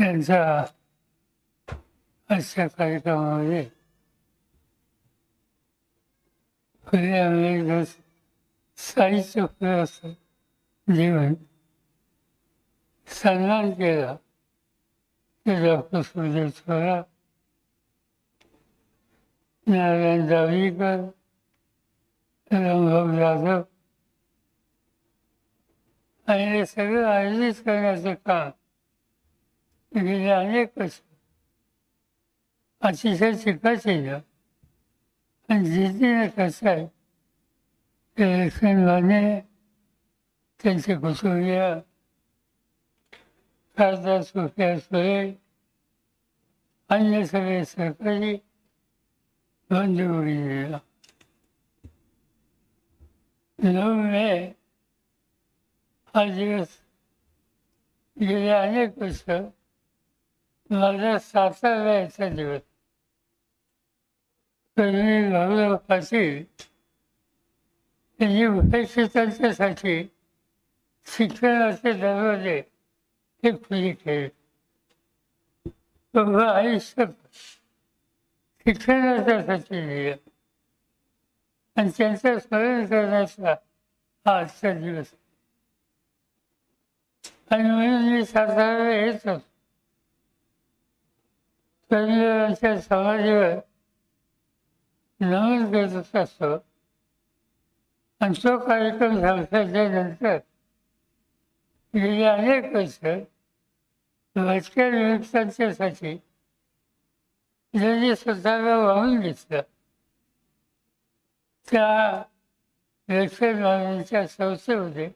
यांचा आजच्या कार्यक्रमामध्ये फुले आंबेडकर साहित्य फुले असं जीवन सन्मान केला की डॉक्टर सुधीर छोरा नारायण जावळीकर रामभाऊ जाधव आणि हे सगळं आयोजित करण्याचं काम गेले अनेक वर्ष अतिशय शिकायचे आणि जिद्दीने कसं आहे ते इलेक्शनवाने त्यांचे कुटुंबीय खासदार सुफिया सुळे अन्य सगळे सहकारी बंद उडी दिला नऊ मे हा दिवस गेले अनेक वर्ष माझा साताऱ्याचा दिवस. त्यांनी भाऊराव पाटील यांनी उपेक्षितांच्यासाठी शिक्षणाचे दरवाजे हे खुले केले बाबा आयुष्य शिक्षणाच्यासाठी लिहिलं आणि त्यांचा स्मरण करण्याचा हा आजचा दिवस. आणि म्हणून मी साताऱ्याला येत असतो तरुणांच्या समाजावर नमन करत असतो. आणि तो कार्यक्रम संपल्याच्या नंतर अनेक वर्ष भटक्या विमुक्तांच्यासाठी ज्यांनी स्वतःला वाहून घेतलं. त्या लेखनवाल्यांच्या संस्थेमध्ये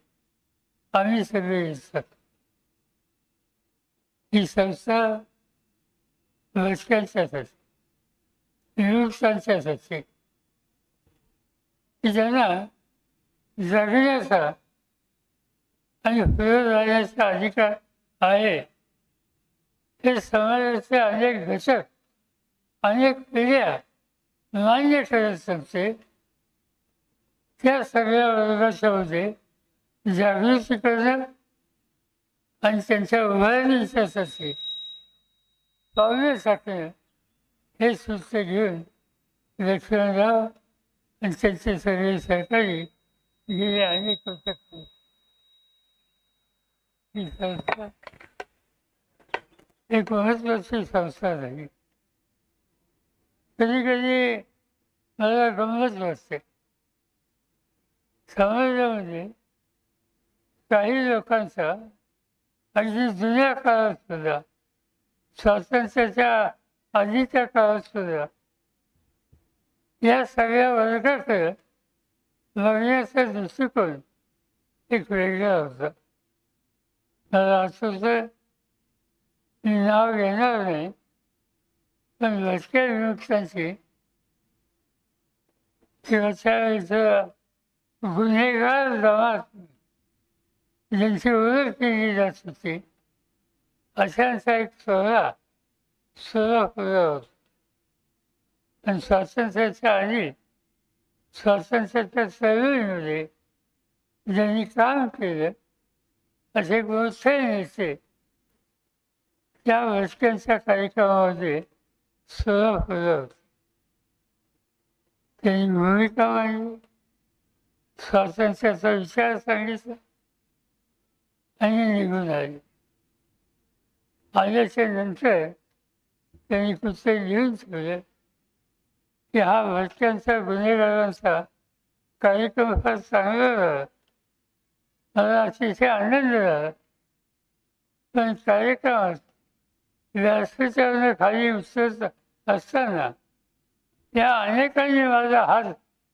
आम्ही सगळे येतात ही संस्था भटक्यांच्यासाठी नियुक्तांच्यासाठी की ज्यांना जगण्याचा आणि प्रयोग राहण्याचा अधिकार आहे हे समाजाचे अनेक घटक अनेक पिढ्या मान्य करत असते त्या सगळ्या वर्गाच्यामध्ये जागृती करणं आणि त्यांच्या उभारणीच्यासाठी पावले हे सूत्र घेऊन लक्ष्मणराव आणि त्यांचे सगळे सहकारी गेले अनेक वर्ष ही संस्था एक महत्वाची संस्था झाली. कधी कधी मला गंमत वाटते. समाजामध्ये काही लोकांचा अगदी जुन्या काळात सुद्धा स्वातंत्र्याच्या आधीच्या काळात सुद्धा या सगळ्या वर्गाकडे बघण्याचा दृष्टिकोन एक वेगळा होता. मला आठवतं मी नाव घेणार नाही पण लष्कर विमुक्तांची किंवा त्या गुन्हेगार जमात ज्यांची ओळख केली जात होती अशांचा एक सोहळा पण होता आणि स्वातंत्र्याच्या आधी स्वातंत्र्याच्या चळवळीमध्ये ज्यांनी काम केलं असे मोठे नेते त्या वस्त्यांच्या कार्यक्रमामध्ये सोलापूरला होते त्यांनी भूमिका मांडली. स्वातंत्र्याचा विचार सांगितला. आणि निघून आले. आल्याच्यानंतर त्यांनी कुठे लिहून ठेवले की हा भटक्यांचा गुन्हेगारांचा कार्यक्रम फार चांगला झाला. मला अतिशय आनंद झाला. पण कार्यक्रमात व्यासपीठावर खाली उतरत असताना या अनेकांनी माझा हात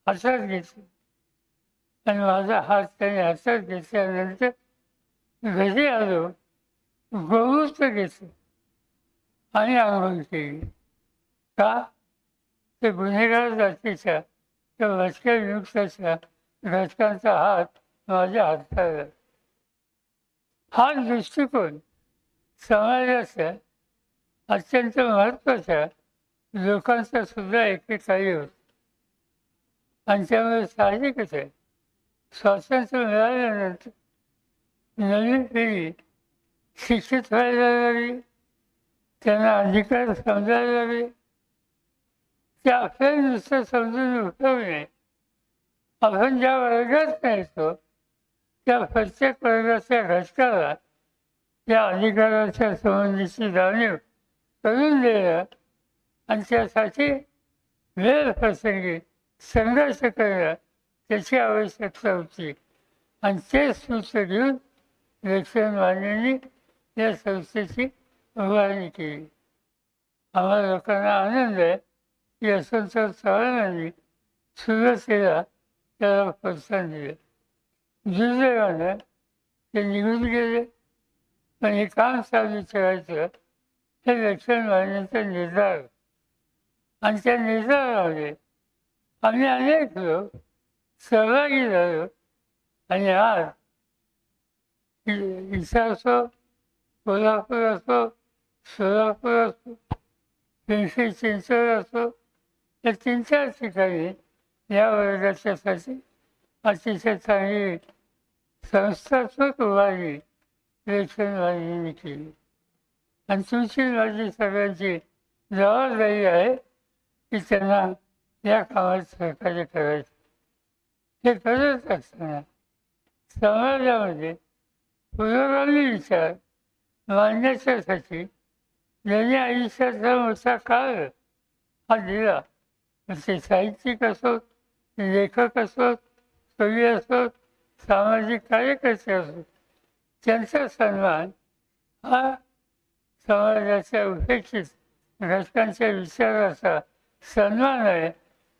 हातात घेतला. आणि माझा हात त्यांनी हातात घेतल्यानंतर घरी आलो. गोमुस्त घेतलं आणि आंघोळ केली का? ते गुन्हेगार जातीच्या त्या लष्कर विमुक्ताच्या घटकांचा हात माझ्या हातात हा दृष्टिकोन समाजाच्या अत्यंत महत्त्वाच्या लोकांचा सुद्धा एकेकाळी होत. आणि त्यामुळे साहजिकच आहे. स्वातंत्र्य मिळाल्यानंतर नवीन पिढी शिक्षित व्हायला लागली त्यांना अधिकार समजायला लागले ते आपल्याला नुसतं समजून उपयोग नाही आपण ज्या वर्गात राहायचो त्या प्रत्येक वर्गाच्या घटकाला त्या अधिकाराच्या संबंधीची जाणीव करून देणं आणि त्यासाठी वेळ प्रसंगी संघर्ष करणं त्याची आवश्यकता होती. आणि ते सूत्र घेऊन लेखन मान्यांनी या संस्थेची उभारणी केली. आम्हाला लोकांना आनंद आहे की यशवंत चव्हाणांनी सुरुवातीला त्याला प्रोत्साहन दिलं. दुर्दैवानं ते निघून गेले पण हे काम चालू ठेवायचं हे लक्षण मान्याचा निर्धार. आणि त्या निर्धारामध्ये आम्ही अनेक लोक सहभागी झालो आणि आज इ- असो कोल्हापूर असो सोलापूर असो पिंपरी चिंचवड असो या तीन चार ठिकाणी या वर्गाच्यासाठी अतिशय चांगली संस्थात्मक उभारणी लेखन वाहिनीने केली आणि तुमची माझी सगळ्यांची जबाबदारी आहे की त्यांना या कामात सहकार्य करायचं हे करत असताना समाजामध्ये पुरोगामी विचार मांडण्याच्यासाठी ज्यांनी आयुष्याचा मोठा काळ हा दिला ते साहित्यिक असोत लेखक असोत कवी असोत सामाजिक कार्यकर्ते असोत त्यांचा सन्मान हा समाजाच्या उपेक्षित घटकांच्या विचाराचा सन्मान आहे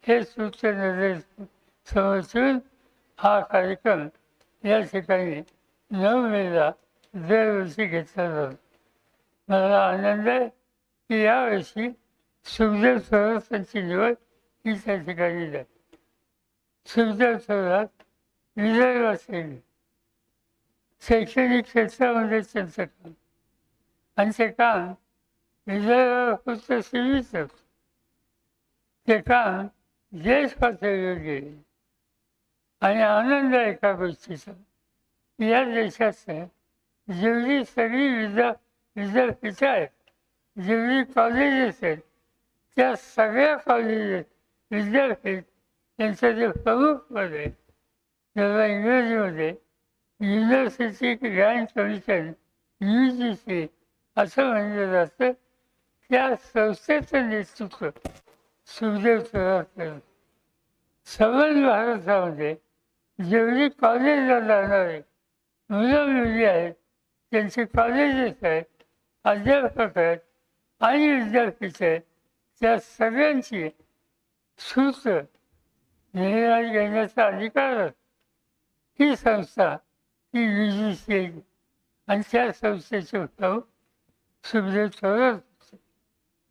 हे सूत्र निर्देश समोर ठेवून हा कार्यक्रम या ठिकाणी न मिळला दरवर्षी घेतला जातो मला आनंद आहे की यावर्षी सुखदेव त्यांची निवड ही त्या ठिकाणी जाते सुखदेव चौरात विदर्भ असेल शैक्षणिक क्षेत्रामध्ये त्यांचं काम आणि ते काम विदर्भापुरतं सीमित होतं ते काम देश पातळीवर गेले आणि आनंद आहे एका गोष्टीचा? या देशाचं जेवढी सगळी विद्या विद्यापीठं आहेत. जेवढी कॉलेजेस आहेत त्या सगळ्या कॉलेजेस विद्यापीठ यांचं जे प्रमुख आहे त्याला इंग्रजीमध्ये university grand commission U G C असं म्हणलं जातं. त्या संस्थेचं नेतृत्व सुखदेव थोरात करत भारतामध्ये जेवढी कॉलेजला जाणारे मुलं मुली आहेत त्यांचे कॉलेजेस आहेत अध्यापक आहेत आणि विद्यापीठ आहेत. त्या सगळ्यांची सूत्र निर्णय घेण्याचा अधिकार ही संस्था ही यू जी सी आहे आणि त्या संस्थेचे उत्सव सुखदेव थोरात होते.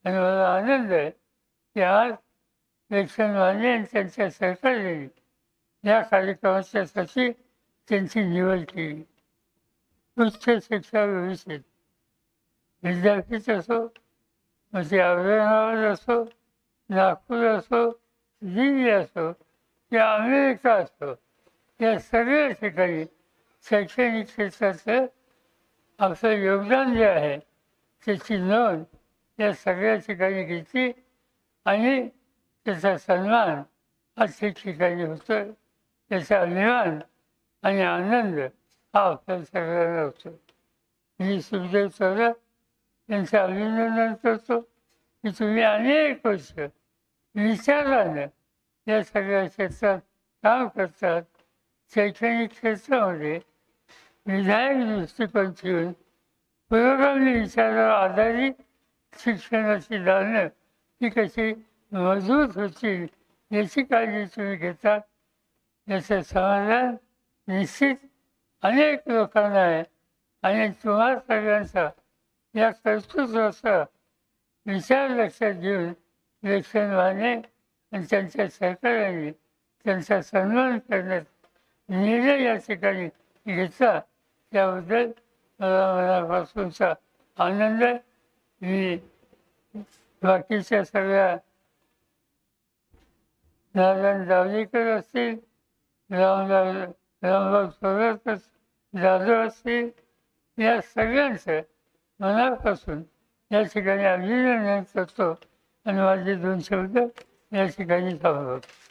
आणि मला आनंद आहे की आज लेखन माने आणि त्यांच्या सरकारने या कार्यक्रमाच्यासाठी त्यांची निवड केली. उच्च शिक्षा व्यवस्थित विद्यापीठ असो मग ते औरंगाबाद असो नागपूर असो दिल्ली असो किंवा अमेरिका असो या सगळ्या ठिकाणी शैक्षणिक क्षेत्राचं आपलं योगदान जे आहे त्याची नोंद या सगळ्या ठिकाणी घेतली आणि त्याचा सन्मान अशा ठिकाणी होतो त्याचा अभिमान आणि आनंद हा आपल्या सगळ्यांना होतो मी सुखदेव चौरा यांचं अभिनंदन करतो की तुम्ही अनेक वर्ष विचारानं या सगळ्या क्षेत्रात काम करतात. शैक्षणिक क्षेत्रामध्ये विधायक दृष्टिकोन ठेवून पुरोगामी विचारावर आधारित शिक्षणाची दानं ही कशी मजबूत होतील याची काळजी तुम्ही घेतात याचं समाधान निश्चित अनेक लोकांना आहे. आणि तुम्हा सगळ्यांचा या कर्तृत्वाचा विचार लक्षात घेऊन लेखन आणि त्यांच्या सहकार्याने त्यांचा सन्मान करण्यात निर्णय या ठिकाणी घेतला. त्याबद्दल मला मनापासूनचा आनंद मी बाकीच्या सगळ्या नारायण जावळीकर असतील रामराव रामराव सोरकर जाधव असतील या सगळ्यांचं मनापासून या ठिकाणी अभिनंदन करतो. आणि माझे दोन शब्द या ठिकाणी थांबवतो.